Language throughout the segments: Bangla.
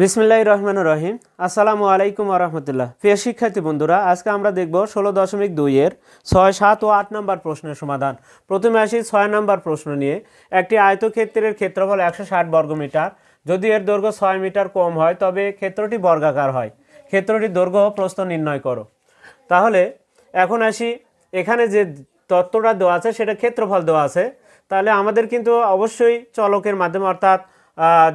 বিসমিল্লাহ রহমান রহিম। আসসালামু আলাইকুম আরহামতুল্লাহ প্রিয় শিক্ষার্থী বন্ধুরা, আজকে আমরা দেখব ষোলো দশমিক দুইয়ের ছয়, সাত ও আট নম্বর প্রশ্নের সমাধান। প্রথমে আসি ছয় নম্বর প্রশ্ন নিয়ে। একটি আয়তক্ষেত্রের ক্ষেত্রফল একশো ষাট বর্গমিটার। যদি এর দৈর্ঘ্য ছয় মিটার কম হয়, তবে ক্ষেত্রটি বর্গাকার হয়। ক্ষেত্রটির দৈর্ঘ্য প্রস্থ নির্ণয় করো। তাহলে, এখন আসি, এখানে যে তত্ত্বটা দেওয়া আছে, সেটা ক্ষেত্রফল দেওয়া আছে। তাহলে আমাদের কিন্তু অবশ্যই চলকের মাধ্যমে, অর্থাৎ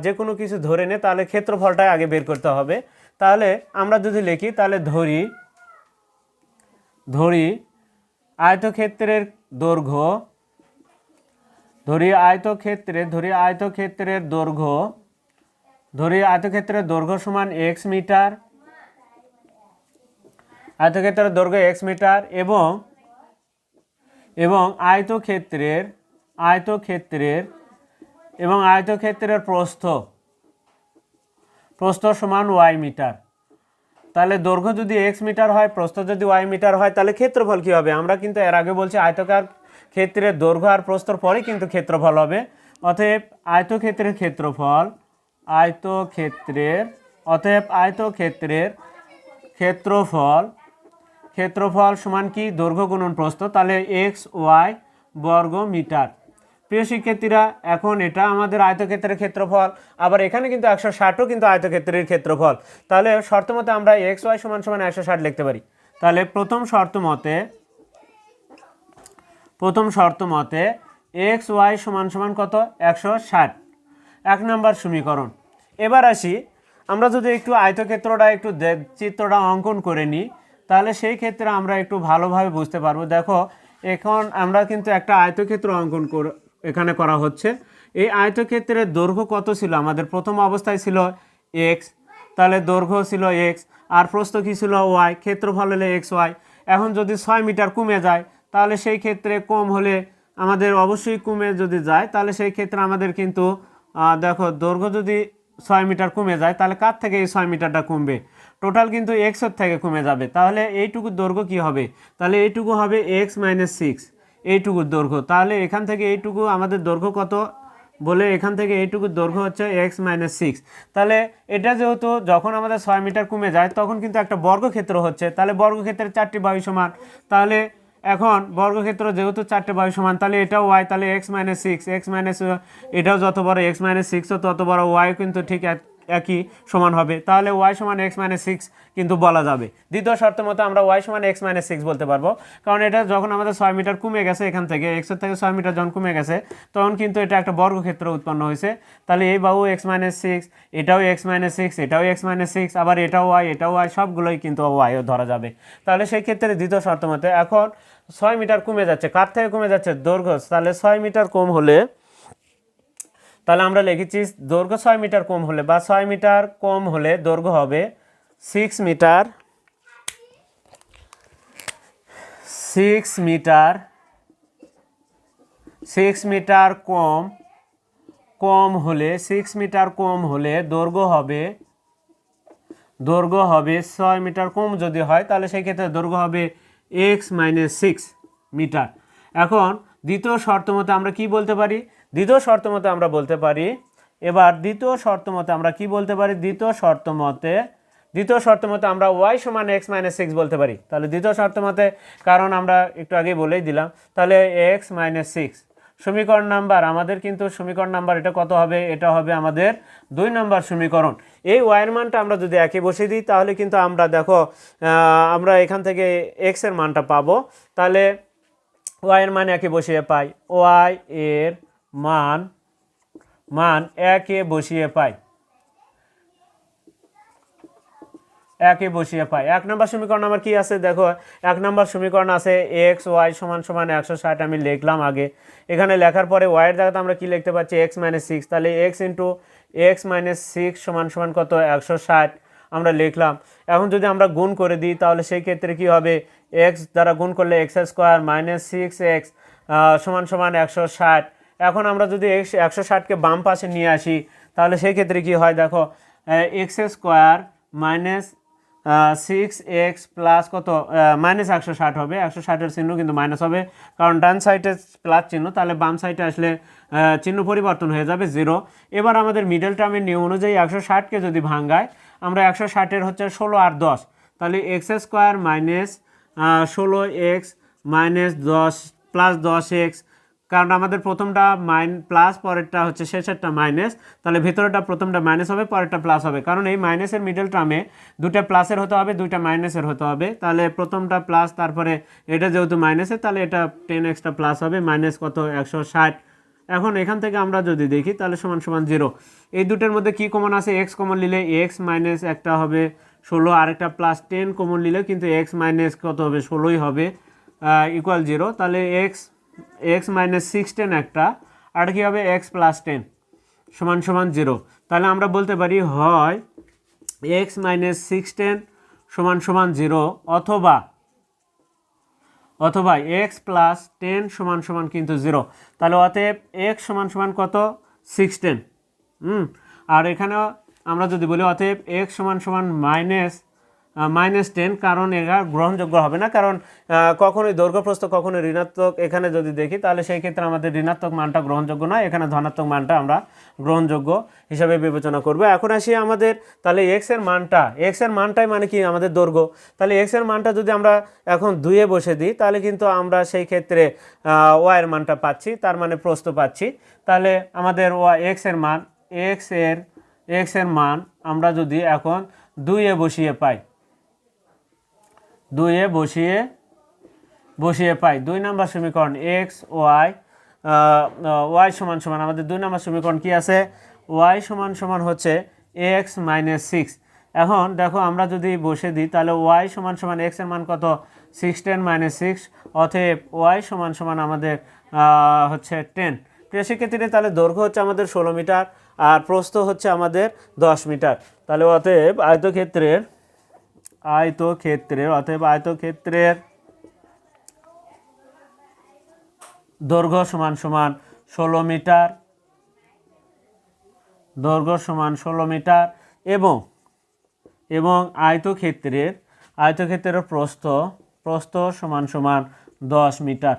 যে কোনো কিছু ধরে নে, তাহলে ক্ষেত্রফলটাই আগে বের করতে হবে। তাহলে আমরা যদি লিখি, তাহলে ধরি ধরি আয়তক্ষেত্রের দৈর্ঘ্য, ধরি আয়তক্ষেত্রে, ধরি আয়তক্ষেত্রের দৈর্ঘ্য, ধরি আয়তক্ষেত্রের দৈর্ঘ্য সমান এক্স মিটার, আয়তক্ষেত্রের দৈর্ঘ্য এক্স মিটার এবং এবং আয়তক্ষেত্রের আয়তক্ষেত্রের এবং আয়তক্ষেত্রের প্রস্থ। প্রস্থ সমান ওয়াই মিটার। তাহলে দৈর্ঘ্য যদি এক্স মিটার হয়, প্রস্থ যদি ওয়াই মিটার হয়, তাহলে ক্ষেত্রফল কী হবে? আমরা কিন্তু এর আগে বলছি আয়তকার ক্ষেত্রের দৈর্ঘ্য আর প্রস্থর পরে কিন্তু ক্ষেত্রফল হবে। অতএব আয়তক্ষেত্রের ক্ষেত্রফল, আয়তক্ষেত্রের, অতএব আয়তক্ষেত্রের ক্ষেত্রফল ক্ষেত্রফল সমান কি? দৈর্ঘ্য গুণন প্রস্থ। তাহলে এক্স ওয়াই বর্গ মিটার। প্রিয় শিক্ষার্থীরা, এখন এটা আমাদের আয়তক্ষেত্রের ক্ষেত্রফল, আবার এখানে কিন্তু একশো ষাটও কিন্তু আয়তক্ষেত্রের ক্ষেত্রফল। তাহলে শর্ত মতে আমরা এক্স, ওয়াই সমান সমান একশো ষাট লিখতে পারি। তাহলে প্রথম শর্ত মতে, প্রথম শর্ত মতে এক্স, ওয়াই সমান সমান কত? একশো ষাট। এক নম্বর সমীকরণ। এবার আসি, আমরা যদি একটু আয়তক্ষেত্রটা, একটু চিত্রটা অঙ্কন করে নিই, তাহলে সেই ক্ষেত্রে আমরা একটু ভালোভাবে বুঝতে পারব। দেখো, এখন আমরা কিন্তু একটা আয়তক্ষেত্র অঙ্কন এখানে করা হচ্ছে। এই আয়তক্ষেত্রের দৈর্ঘ্য কত ছিল? আমাদের প্রথম অবস্থায় ছিল এক্স তাহলে দৈর্ঘ্য ছিল এক্স আর প্রস্থ কী ছিল ওয়াই ক্ষেত্রফল হলে এক্স ওয়াই এখন যদি ছয় মিটার কমে যায়, তাহলে সেই ক্ষেত্রে কম হলে আমাদের অবশ্যই কমে যদি যায়, তাহলে সেই ক্ষেত্রে আমাদের কিন্তু দেখো, দৈর্ঘ্য যদি ছয় মিটার কমে যায়, তাহলে কার থেকে এই ছয় মিটারটা কমবে? টোটাল কিন্তু এক্সের থেকে কমে যাবে। তাহলে এইটুকু দৈর্ঘ্য কি হবে? তাহলে এইটুকু হবে এক্স মাইনাস সিক্স এইটুকুর দৈর্ঘ্য। তাহলে এখান থেকে এইটুকু আমাদের দৈর্ঘ্য কত? বলে এখান থেকে এইটুকু দৈর্ঘ্য হচ্ছে এক্স মাইনাস সিক্স তাহলে এটা যেহেতু যখন আমাদের ছয় মিটার কমে যায়, তখন কিন্তু একটা বর্গক্ষেত্র হচ্ছে। তাহলে বর্গক্ষেত্রের চারটি বায়ু সমান। তাহলে এখন বর্গক্ষেত্র যেহেতু চারটে বায়ু সমান, তাহলে এটাও ওয়াই তাহলে X minus six X minus এটাও যত বড় এক্স মাইনাস সিক্সও তত বড় ওয়াই কিন্তু ঠিক একই সমান হবে। তাহলে ওয়াই সমান এক্স মাইনাস সিক্স কিন্তু বলা যাবে। দ্বিতীয় শর্ত মতো আমরা ওয়াই সমান এক্স মাইনাস সিক্স বলতে পারব। কারণ এটা যখন আমাদের ছয় মিটার কমে গেছে এখান থেকে এক্সের থেকে ছয় মিটার যখন কমে গেছে, তখন কিন্তু এটা একটা বর্গক্ষেত্র উৎপন্ন হয়েছে। তাহলে এই বাহু এক্স মাইনাস সিক্স এটাও এক্স মাইনাস সিক্স এটাও এক্স মাইনাস সিক্স আবার এটাও ওয়াই এটাও ওয়াই সবগুলোই কিন্তু ওয়াইও ধরা যাবে। তাহলে সেই ক্ষেত্রে দ্বিতীয় শর্ত মতে এখন ছয় মিটার কমে যাচ্ছে। কার থেকে কমে যাচ্ছে? দৈর্ঘ্য। তাহলে ছয় মিটার কম হলে তাহলে আমরা লিখেছি দৈর্ঘ্য ছয় মিটার কম হলে বা ছয় মিটার কম হলে দৈর্ঘ্য হবে six metre six metre six metre কম কম হলে সিক্স মিটার কম হলে দৈর্ঘ্য হবে দৈর্ঘ্য হবে ছয় মিটার কম যদি হয়, তাহলে সেই ক্ষেত্রে দৈর্ঘ্য হবে এক্স মাইনাস সিক্স মিটার। এখন দ্বিতীয় শর্ত মতে আমরা কি বলতে পারি? দ্বিতীয় শর্ত মতে আমরা বলতে পারি, এবার দ্বিতীয় শর্ত মতে আমরা কি বলতে পারি? দ্বিতীয় শর্ত মতে, দ্বিতীয় শর্ত মতে আমরা ওয়াই সমান এক্স মাইনাস সিক্স বলতে পারি। তাহলে দ্বিতীয় শর্ত মতে, কারণ আমরা একটু আগে বলেই দিলাম, তাহলে এক্স মাইনাস সিক্স সমীকরণ নাম্বার, আমাদের কিন্তু সমীকরণ নাম্বার এটা কত হবে? এটা হবে আমাদের দুই নাম্বার সমীকরণ। এই ওয়াইয়ের মানটা আমরা যদি একে বসিয়ে দিই, তাহলে কিন্তু আমরা দেখো আমরা এখান থেকে এক্সের মানটা পাবো। তাহলে ওয়াইয়ের মান একে বসিয়ে পাই। ওয়াই এর মান মান একে বসিয়ে পাই। একে বসিয়ে পাই। এক নম্বর সমীকরণ আমার কি আছে? দেখো, এক নম্বর সমীকরণ আছে এক্স ওয়াই সমান সমান একশো ষাট। আমি লিখলাম আগে। এখানে লেখার পরে ওয়াইয়ের জায়গাতে আমরা কি লিখতে পাচ্ছি? এক্স মাইনাস সিক্স তাহলে X into X minus six সমান সমান কত? একশো ষাট। আমরা লিখলাম। এখন যদি আমরা গুণ করে দিই, তাহলে সেই ক্ষেত্রে কি হবে? এক্স দ্বারা গুণ করলে X square minus six X সমান সমান একশো ষাট। এখন আমরা যদি একশো ষাটকে বাম পাশে নিয়ে আসি, তাহলে সেই ক্ষেত্রে কি হয়? দেখো X square minus six X plus কত? মাইনাস একশো ষাট হবে। একশো ষাটের চিহ্ন কিন্তু মাইনাস হবে। কারণ ডান সাইডে প্লাস চিহ্ন, তাহলে বাম সাইডে আসলে চিহ্ন পরিবর্তন হয়ে যাবে জিরো। এবার আমাদের মিডল টার্মের নিয়ম অনুযায়ী একশো ষাটকে যদি ভাঙ্গায় আমরা একশো ষাটের হচ্ছে ষোলো আর দশ। তাহলে এক্স স্কোয়ার মাইনাস ষোলো এক্স মাইনাস দশ প্লাস দশ এক্স কারণ আমাদের প্রথমটা মাইন প্লাস, পরেরটা হচ্ছে শেষেরটা মাইনাস। তাহলে ভেতরেরটা প্রথমটা মাইনাস হবে, পরেরটা প্লাস হবে। কারণ এই মাইনাসের মিডল টার্মে দুটা প্লাসের হতে হবে, দুইটা মাইনাসের হতে হবে। তাহলে প্রথমটা প্লাস, তারপরে এটা যেহেতু মাইনাসের, তাহলে এটা টেন এক্সটা প্লাস হবে মাইনাস কত? একশো ষাট। এখন এখান থেকে আমরা যদি দেখি, তাহলে সমান সমান জিরো এই দুটোর মধ্যে কি কমন আছে? এক্স কমন নিলে এক্স মাইনাস একটা হবে ষোলো, আরেকটা প্লাস টেন কমন নিলে কিন্তু এক্স মাইনাস কত হবে? ষোলোই হবে ইকুয়াল জিরো তাহলে X X minus six ten একটা, আর কি হবে এক্স প্লাস টেন সমান সমান জিরো তাহলে আমরা বলতে পারি হয় এক্স মাইনাস সিক্স টেন সমান সমান জিরো অথবা অথবা এক্স প্লাস টেন সমান সমান কিন্তু জিরো তাহলে অতএব এক্স সমান সমান কত? সিক্স টেন হুম, আর এখানেও আমরা যদি বলি অতএব এক্স সমান সমান মাইনাস মাইনাস টেন কারণ এটা গ্রহণযোগ্য হবে না। কারণ কখনোই দৈর্ঘ্যপ্রস্থ, কখনোই ঋণাত্মক এখানে যদি দেখি, তাহলে সেই ক্ষেত্রে আমাদের ঋণাত্মক মানটা গ্রহণযোগ্য না এখানে ধনাত্মক মানটা আমরা গ্রহণযোগ্য হিসাবে বিবেচনা করব। এখন আসি আমাদের, তাহলে এক্সের মানটা এক্সের মানটাই মানে কি আমাদের দৈর্ঘ্য? তাহলে এক্সের মানটা যদি আমরা এখন দুইয়ে বসে দিই, তাহলে কিন্তু আমরা সেই ক্ষেত্রে ওয়াই এর মানটা পাচ্ছি, তার মানে প্রস্থ পাচ্ছি। তাহলে আমাদের ওয়া এক্সের মান এক্সের এক্সের মান আমরা যদি এখন দুইয়ে বসিয়ে পাই দুইয়ে বসিয়ে বসিয়ে পাই। দুই নাম্বার সমীকরণ এক্স ওয়াই ওয়াই সমান সমান। আমাদের দুই নাম্বার সমীকরণ কি আছে? ওয়াই সমান সমান হচ্ছে এক্স মাইনাস সিক্স এখন দেখো, আমরা যদি বসে দিই, তাহলে ওয়াই সমান সমান এক্সের মান কত? সিক্স টেন মাইনাস সিক্স অতএব ওয়াই সমান সমান আমাদের হচ্ছে টেন প্রিয় শিক্ষার্থীরা তাহলে দৈর্ঘ্য হচ্ছে আমাদের ষোলো মিটার আর প্রস্থ হচ্ছে আমাদের দশ মিটার। তাহলে অতএব আয়তক্ষেত্রের আয়তক্ষেত্রের অতএব আয়তক্ষেত্রের দৈর্ঘ্য সমান সমান ষোলো মিটার, দৈর্ঘ্য সমান ষোলো মিটার এবং এবং আয়তক্ষেত্রের আয়তক্ষেত্রের প্রস্থ প্রস্থ সমান সমান দশ মিটার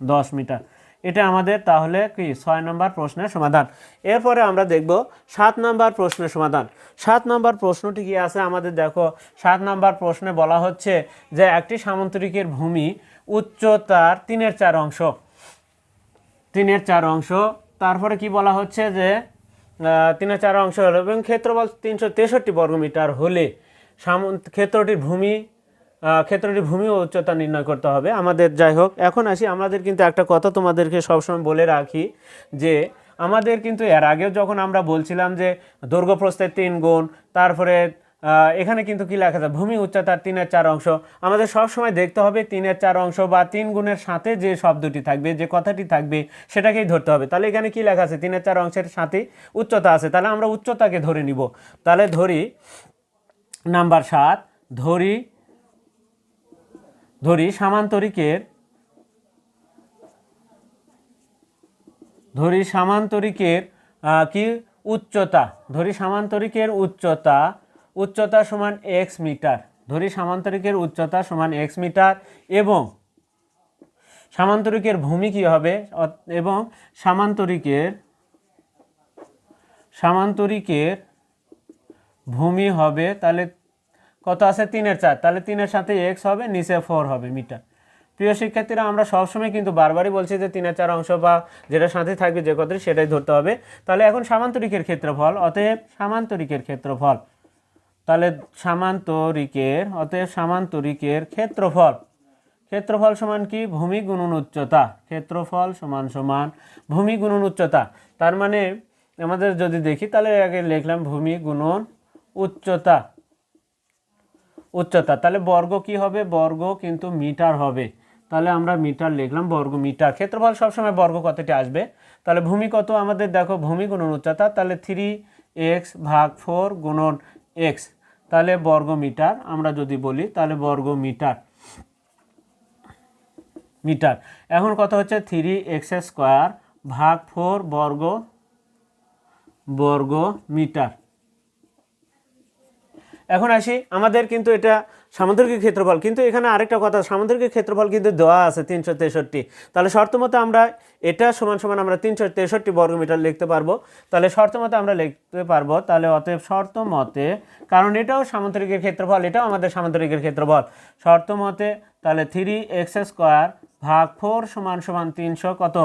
দশ মিটার। এটা আমাদের তাহলে কি, ছয় নম্বর প্রশ্নের সমাধান। এরপরে আমরা দেখব সাত নম্বর প্রশ্নের সমাধান। সাত নম্বর প্রশ্নটি কি আছে? আমাদের দেখো, সাত নম্বর প্রশ্নে বলা হচ্ছে যে একটি সামন্তরিকের ভূমি উচ্চতার তিনের চার অংশ। তিনের চার অংশ। তারপরে কি বলা হচ্ছে যে তিনের চার অংশ হলো এবং ক্ষেত্রফল তিনশো তেষট্টি বর্গমিটার হলে সামন্ত ক্ষেত্রটির ভূমি আহ, ক্ষেত্রটির ভূমি উচ্চতা নির্ণয় করতে হবে। আমাদের যাই হোক এখন আসি। আমাদের কিন্তু একটা কথা তোমাদেরকে সবসময় বলে রাখি যে আমাদের কিন্তু এর আগেও যখন আমরা বলছিলাম যে দৈর্ঘ্য প্রস্থের তিন গুণ তারপরে এখানে কিন্তু কি লেখা আছে? ভূমি উচ্চতার তিনের চার অংশ। আমাদের সব সময় দেখতে হবে তিনের চার অংশ বা তিন গুণের সাথে যে শব্দটি থাকবে যে কথাটি থাকবে সেটাকেই ধরতে হবে। তাহলে এখানে কি লেখা আছে? তিনের চার অংশের সাথে উচ্চতা আছে। তাহলে আমরা উচ্চতাকে ধরে নিব। তাহলে ধরি নাম্বার সাত ধরি ধরি সামান্তরিকের ধরি সামান্তরিকের কি উচ্চতা? ধরি সামান্তরিকের উচ্চতা উচ্চতা সমান এক্স মিটার। ধরি সামান্তরিকের উচ্চতা সমান এক্স মিটার এবং সামান্তরিকের ভূমি কি হবে? এবং সামান্তরিকের সামান্তরিকের ভূমি হবে তাহলে কত আছে? তিনের চার। তাহলে তিনের সাথে এক্স হবে, নিচে ফোর হবে মিটার। প্রিয় শিক্ষার্থীরা, আমরা সবসময় কিন্তু বারবারই বলছি যে তিনের চার অংশ বা যেটা সাথে থাকবে যে কথাটি সেটাই ধরতে হবে। তাহলে এখন সামান্তরিকের ক্ষেত্রফল, অতএব সামান্তরিকের ক্ষেত্রফল। তাহলে সামান্তরিকের, অতএব সামান্তরিকের ক্ষেত্রফল। ক্ষেত্রফল সমান কি? ভূমি গুণন উচ্চতা। ক্ষেত্রফল সমান সমান ভূমি গুণন উচ্চতা। তার মানে আমাদের যদি দেখি, তাহলে আগে লিখলাম ভূমি গুণন উচ্চতা। উচ্চতা। তাহলে বর্গ কি হবে? বর্গ কিন্তু মিটার হবে। তাহলে আমরা মিটার লিখলাম, বর্গ মিটার। ক্ষেত্রফল সবসময় বর্গ কতটি আসবে? তাহলে ভূমি কত আমাদের দেখো, ভূমি গুণন উচ্চতা, তাহলে থ্রি এক্স ভাগ ফোর গুণন এক্স তাহলে বর্গ মিটার, আমরা যদি বলি, তাহলে বর্গ মিটার। মিটার। এখন কত হচ্ছে? থ্রি এক্স স্কোয়ার ভাগ ফোর বর্গ বর্গ মিটার। এখন আসি, আমাদের কিন্তু এটা সামুদ্রিক ক্ষেত্রফল, কিন্তু এখানে আরেকটা কথা, সামুদ্রিক ক্ষেত্রফল কিন্তু দেওয়া আছে তিনশো তেষট্টি। তাহলে শর্ত মতো আমরা এটা সমান সমান আমরা তিনশো তেষট্টি বর্গমিটার লিখতে পারব। তাহলে শর্ত মতে আমরা লিখতে পারব, তাহলে অতএব শর্ত মতে, কারণ এটাও সামুদ্রিকের ক্ষেত্রফল, এটাও আমাদের সামুদ্রিকের ক্ষেত্রফল। শর্ত মতে, তাহলে থ্রি এক্স স্কোয়ার ভাগ ফোর সমান সমান তিনশো কত?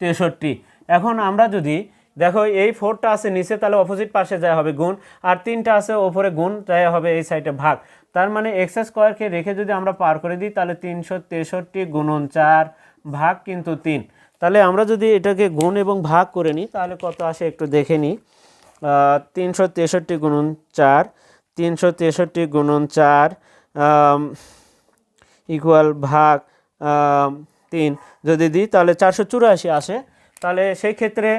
তেষট্টি। এখন আমরা যদি দেখো, এই ফোরটা আছে নিচে, তাহলে অপোজিট পাশে যায় হবে গুণ, আর তিনটা আছে ওপরে গুণ যায় হবে এই সাইডে ভাগ। তার মানে এক্স স্কোয়ারকে রেখে যদি আমরা পার করে দিই, তাহলে তিনশো তেষট্টি গুণন চার ভাগ কিন্তু তিন। তাহলে আমরা যদি এটাকে গুণ এবং ভাগ করে নিই, তাহলে কত আসে একটু দেখে নিই। তিনশো তেষট্টি গুণন চার, তিনশো তেষট্টি গুণন চার ইকুয়াল ভাগ তিন। যদি দিই, তাহলে চারশো চুরাশি আসে। তাহলে সেই ক্ষেত্রে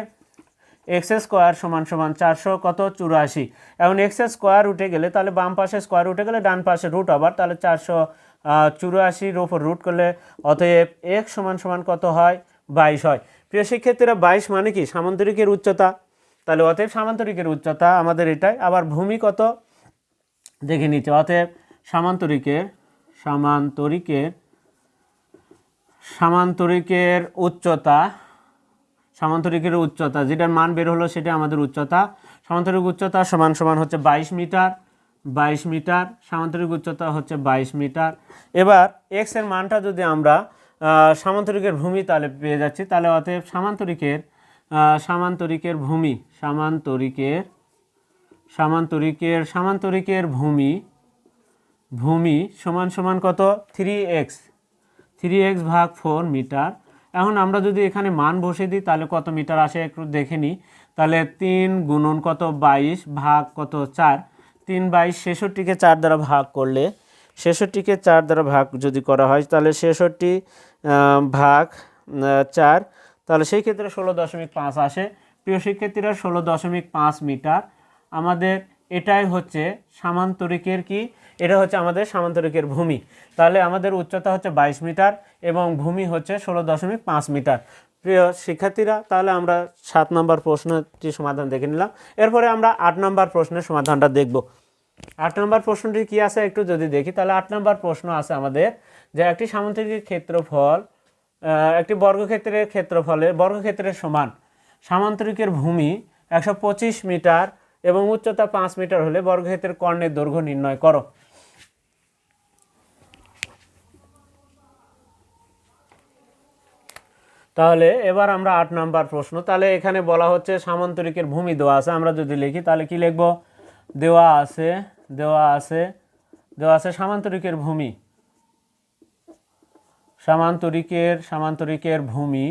এক্স স্কোয়ার সমান সমান চারশো কত? চুরাশি। এখন এক্স স্কোয়ার উঠে গেলে তাহলে বাম পাশে স্কোয়ার উঠে গেলে ডান পাশে রুট আবার, তাহলে চারশো চুরাশির ওপর রুট করলে অতএব এক্স সমান সমান কত হয়? বাইশ হয়। প্রিয় শিক্ষার্থীরা, বাইশ মানে কি? সামান্তরিকের উচ্চতা। তাহলে অতএব সামান্তরিকের উচ্চতা আমাদের এটাই। আবার ভূমি কত? দেখে নিচ্ছে। অতএব সামান্তরিকের সামান্তরিকের সামান্তরিকের উচ্চতা সামান্তরিকের উচ্চতা, যেটার মান বের হলো সেটা আমাদের উচ্চতা। সামান্তরিক উচ্চতা সমান সমান হচ্ছে বাইশ মিটার বাইশ মিটার, সামান্তরিক উচ্চতা হচ্ছে বাইশ মিটার। এবার এক্সের মানটা যদি আমরা সামান্তরিকের ভূমি তাহলে পেয়ে যাচ্ছি, তাহলে অতএব সামান্তরিকের সামান্তরিকের ভূমি, সামান্তরিকের সামান্তরিকের সামান্তরিকের ভূমি ভূমি সমান সমান কত? থ্রি এক্স থ্রি এক্স ভাগ ফোর মিটার। এখন আমরা যদি এখানে মান বসে দিই, তাহলে কত মিটার আসে একটু দেখে নিই। তাহলে তিন গুণন কত বাইশ ভাগ কত চার? তিন বাইশ ছেষট্টিকে চার দ্বারা ভাগ করলে, ছেষট্টিকে চার দ্বারা ভাগ যদি করা হয়, তাহলে ছেষট্টি ভাগ চার। তাহলে সেই ক্ষেত্রে ষোলো দশমিক পাঁচ আসে। প্রিয় শিক্ষার্থীরা, ষোলো দশমিক পাঁচ মিটার। আমাদের এটাই হচ্ছে সামান্তরিকের কি? এটা হচ্ছে আমাদের সামান্তরিকের ভূমি। তাহলে আমাদের উচ্চতা হচ্ছে বাইশ মিটার এবং ভূমি হচ্ছে ষোলো দশমিক পাঁচ মিটার। প্রিয় শিক্ষার্থীরা, তাহলে আমরা সাত নম্বর প্রশ্নটি সমাধান দেখে নিলাম। এরপরে আমরা আট নম্বর প্রশ্নের সমাধানটা দেখব। আট নম্বর প্রশ্নটি কি আছে একটু যদি দেখি, তাহলে আট নম্বর প্রশ্ন আছে আমাদের যে একটি সামান্তরিকের ক্ষেত্রফল একটি বর্গক্ষেত্রের ক্ষেত্রফলের, বর্গক্ষেত্রের সমান সামান্তরিকের ভূমি একশো পঁচিশ মিটার এবং উচ্চতা পাঁচ মিটার হলে বর্গক্ষেত্রের কর্ণের দৈর্ঘ্য নির্ণয় করো। তাহলে এবার আমরা আট নাম্বার প্রশ্ন। তাহলে এখানে বলা হচ্ছে সামান্তরিকের ভূমি দেওয়া আছে। আমরা যদি লিখি, তাহলে কি লিখব? দেওয়া আছে দেওয়া আছে দেওয়া আছে সামান্তরিকের ভূমি। সামান্তরিকের সামান্তরিকের ভূমি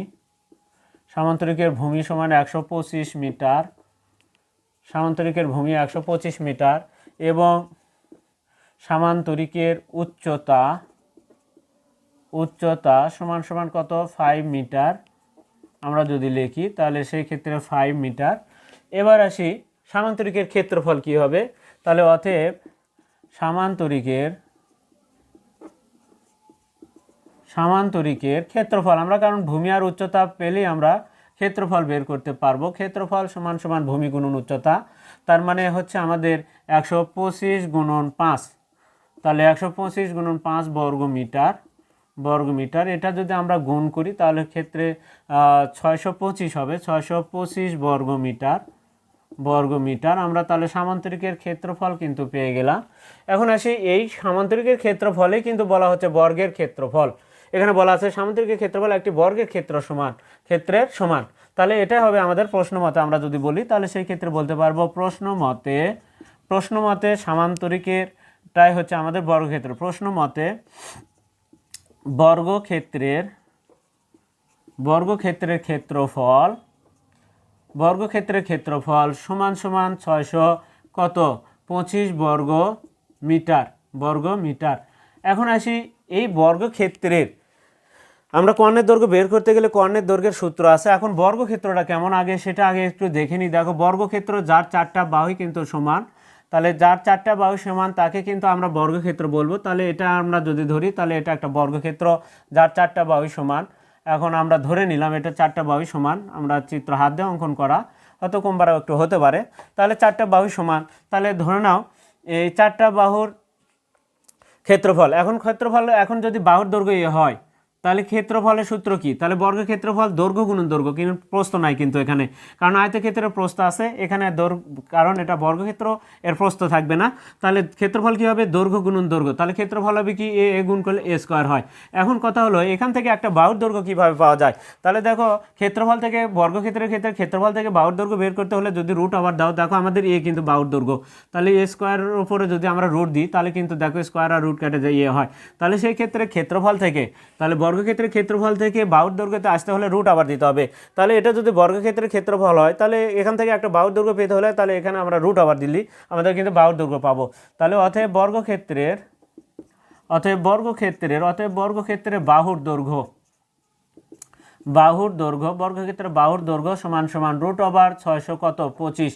সামান্তরিকের ভূমি সমান একশো পঁচিশ মিটার। সামান্তরিকের ভূমি একশো পঁচিশ মিটার এবং সামান্তরিকের উচ্চতা উচ্চতা সমান সমান কত? ফাইভ মিটার। আমরা যদি লিখি, তাহলে সেই ক্ষেত্রে ফাইভ মিটার। এবার আসি, সামান্তরিকের ক্ষেত্রফল কি হবে? তাহলে অতএব সামান্তরিকের সামান্তরিকের ক্ষেত্রফল, আমরা কারণ ভূমি আর উচ্চতা পেলেই আমরা ক্ষেত্রফল বের করতে পারব। ক্ষেত্রফল সমান সমান ভূমি গুণন উচ্চতা। তার মানে হচ্ছে আমাদের একশো পঁচিশ গুণন পাঁচ। তাহলে একশো পঁচিশ গুণন পাঁচ বর্গ মিটার বর্গ মিটার। এটা যদি আমরা গুণ করি, তাহলে ক্ষেত্রে ছয়শো পঁচিশ হবে। ছয়শো পঁচিশ বর্গ মিটার বর্গ মিটার। আমরা তাহলে সামান্তরিকের ক্ষেত্রফল কিন্তু পেয়ে গেলাম। এখন আসি এই সামান্তরিকের ক্ষেত্রফলে কিন্তু বলা হচ্ছে বর্গের ক্ষেত্রফল। এখানে বলা আছে সামান্তরিকের ক্ষেত্রফল একটি বর্গের ক্ষেত্র সমান, ক্ষেত্রের সমান। তাহলে এটাই হবে আমাদের প্রশ্ন মতে। আমরা যদি বলি, তাহলে সেই ক্ষেত্রে বলতে পারব প্রশ্ন মতে প্রশ্ন মতে সামান্তরিকেরটাই হচ্ছে আমাদের বর্গক্ষেত্র। প্রশ্ন মতে বর্গক্ষেত্রের বর্গক্ষেত্রের ক্ষেত্রফল বর্গক্ষেত্রের ক্ষেত্রফল সমান সমান ছয়শো কত? পঁচিশ বর্গ মিটার বর্গ মিটার এখন আসি এই বর্গক্ষেত্রের, আমরা কর্ণের দৈর্ঘ্য বের করতে গেলে কর্ণের দৈর্ঘ্যের সূত্র আছে। এখন বর্গক্ষেত্রটা কেমন? আগে সেটা আগে একটু দেখে নিই। দেখো, বর্গক্ষেত্র যার চারটা বাহুই কিন্তু সমান। তাহলে যার চারটা বাহু সমান, তাকে কিন্তু আমরা বর্গক্ষেত্র বলব। তাহলে এটা আমরা যদি ধরি, তাহলে এটা একটা বর্গক্ষেত্র। যার চারটা বাহু সমান, এখন আমরা ধরে নিলাম এটা চারটা বাহু সমান। আমরা চিত্র হাত দিয়ে অঙ্কন করা হয়তো কোনবার একটু হতে পারে। তাহলে চারটা বাহু সমান। তাহলে ধরে নাও, এই চারটা বাহুর ক্ষেত্রফল। এখন ক্ষেত্রফল এখন যদি বাহুর দৈর্ঘ্য হয় তাহলে ক্ষেত্রফলের সূত্র কি? তাহলে বর্গ ক্ষেত্রফল দৈর্ঘ্য গুণন দৈর্ঘ্য, কিন্তু প্রস্থ নাই কিন্তু এখানে। কারণ আয়তক্ষেত্রের প্রস্থ আছে, এখানে কারণ এটা বর্গক্ষেত্র, এর প্রস্থ থাকবে না। তাহলে ক্ষেত্রফল কি হবে? দৈর্ঘ্য গুণন দৈর্ঘ্য। তাহলে ক্ষেত্রফল হবে কি? এ এ গুণ করলে এ স্কোয়ার হয়। এখন কথা হলো, এখান থেকে একটা বাহুর দৈর্ঘ্য কীভাবে পাওয়া যায়? তাহলে দেখো, ক্ষেত্রফল থেকে, বর্গক্ষেত্রের ক্ষেত্রে ক্ষেত্রফল থেকে বাহুর দৈর্ঘ্য বের করতে হলে যদি রুট আবার দাও, দেখো আমাদের এ কিন্তু বাহুর দৈর্ঘ্য। তাহলে এ স্কোয়ারের উপরে যদি আমরা রুট দিই, তাহলে কিন্তু দেখো স্কোয়ার আর রুট কেটে যায় ইয়ে হয়। তাহলে সেই ক্ষেত্রে ক্ষেত্রফল থেকে, তাহলে বর্গক্ষেত্রের ক্ষেত্রফল থেকে বাহুর দৈর্ঘ্যতে আসতে হলে রুট আবার দিতে হবে। তাহলে এটা যদি বর্গক্ষেত্রের ক্ষেত্রফল হয়, তাহলে এখান থেকে একটা বাহুর দৈর্ঘ্য পেতে হলে তাহলে এখানে আমরা রুট আবার দিলি, আমাদের কিন্তু বাহুর দৈর্ঘ্য পাবো। তাহলে অতএব বর্গক্ষেত্রের অতএব বর্গক্ষেত্রের অতএব বর্গক্ষেত্রের বাহুর দৈর্ঘ্য বাহুর দৈর্ঘ্য বর্গক্ষেত্রে বাহুর দৈর্ঘ্য সমান সমান রুট ওভার ছয়শো কত? পঁচিশ।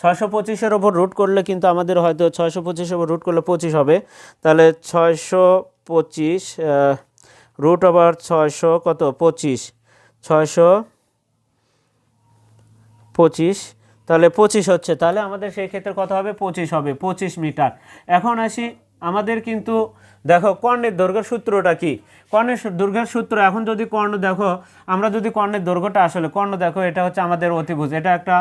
ছয়শো পঁচিশের ওপর রুট করলে কিন্তু আমাদের হয়তো ছয়শো পঁচিশের ওপর রুট করলে পঁচিশ হবে। তাহলে ছয়শো পঁচিশ রুট ওভার ছয়শো কত? পঁচিশ। ছয়শো পঁচিশ। তাহলে পঁচিশ হচ্ছে। তাহলে আমাদের সেই ক্ষেত্রে কত হবে? পঁচিশ হবে। পঁচিশ মিটার। এখন আসি, আমাদের কিন্তু দেখো, কর্ণের দৈর্ঘ্য সূত্রটা কি? কর্ণের দৈর্ঘ্যের সূত্র, এখন যদি কর্ণ দেখো, আমরা যদি কর্ণের দৈর্ঘ্যটা আসলে, কর্ণ দেখো, এটা হচ্ছে আমাদের অতিভুজ, এটা একটা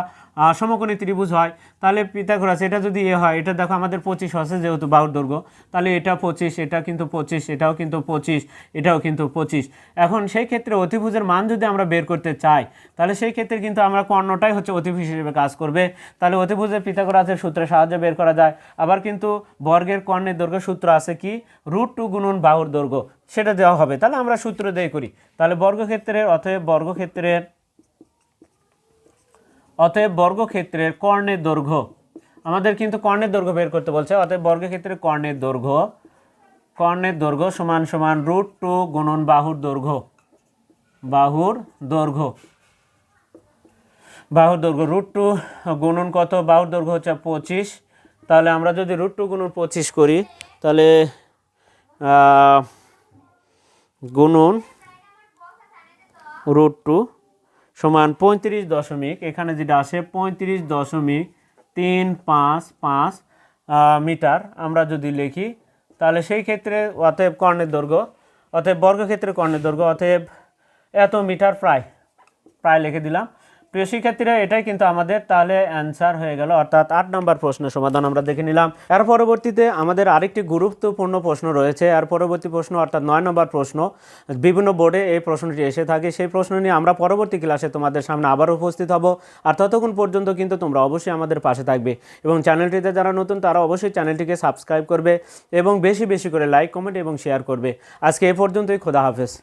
সমকোণী ত্রিভুজ হয়। তাহলে পিতাগোরাস এটা যদি এ হয়, এটা দেখো আমাদের পঁচিশ আছে যেহেতু বাহুর দৈর্ঘ্য, তাহলে এটা পঁচিশ, এটা কিন্তু পঁচিশ, এটাও কিন্তু পঁচিশ, এটাও কিন্তু পঁচিশ। এখন সেই ক্ষেত্রে অতিভুজের মান যদি আমরা বের করতে চাই, তাহলে সেই ক্ষেত্রে কিন্তু আমরা কর্ণটাই হচ্ছে অতিভুজ হিসেবে কাজ করবে। তাহলে অতিভুজের পিতাগোরাসের সূত্রের সাহায্যে বের করা যায়। আবার কিন্তু বর্গের কর্ণের দৈর্ঘ্য সূত্র আছে কি? রুট টু গুণন বাহুর দৈর্ঘ্য, সেটা দেওয়া হবে। তাহলে আমরা সূত্র দিয়ে করি। তাহলে বর্গক্ষেত্রের অতএব বর্গক্ষেত্রের অতএব বর্গক্ষেত্রের কর্ণের দৈর্ঘ্য, আমাদের কিন্তু কর্ণের দৈর্ঘ্য বের করতে বলছে, অতএব বর্গক্ষেত্রের কর্ণের দৈর্ঘ্য কর্ণের দৈর্ঘ্য সমান সমান রুট টু গুণন বাহুর দৈর্ঘ্য বাহুর দৈর্ঘ্য বাহুর দৈর্ঘ্য, রুট টু গুণন কত, বাহুর দৈর্ঘ্য হচ্ছে পঁচিশ। তাহলে আমরা যদি রুট টু গুণন পঁচিশ করি, তাহলে গুণন রুট টু সমান পঁয়ত্রিশ দশমিক, এখানে যেটা আসে পঁয়ত্রিশ দশমিক তিন পাঁচ পাঁচ মিটার। আমরা যদি লিখি, তাহলে সেই ক্ষেত্রে অতএব কর্ণের দৈর্ঘ্য, অতএব বর্গক্ষেত্রে কর্ণের দৈর্ঘ্য, অতএব এত মিটার প্রায় প্রায় লিখে দিলাম। প্রিয় শিক্ষার্থীরা, এটাই কিন্তু আমাদের তাহলে অ্যান্সার হয়ে গেল। অর্থাৎ আট নম্বর প্রশ্নের সমাধান আমরা দেখে নিলাম। এর পরবর্তীতে আমাদের আরেকটি গুরুত্বপূর্ণ প্রশ্ন রয়েছে। এর পরবর্তী প্রশ্ন, অর্থাৎ নয় নম্বর প্রশ্ন, বিভিন্ন বোর্ডে এই প্রশ্নটি এসে থাকে। সেই প্রশ্ন নিয়ে আমরা পরবর্তী ক্লাসে তোমাদের সামনে আবার উপস্থিত হব। আর ততক্ষণ পর্যন্ত কিন্তু তোমরা অবশ্যই আমাদের পাশে থাকবে। এবং চ্যানেলটিতে যারা নতুন, তারা অবশ্যই চ্যানেলটিকে সাবস্ক্রাইব করবে এবং বেশি বেশি করে লাইক কমেন্ট এবং শেয়ার করবে। আজকে এ পর্যন্তই, খোদা হাফেজ।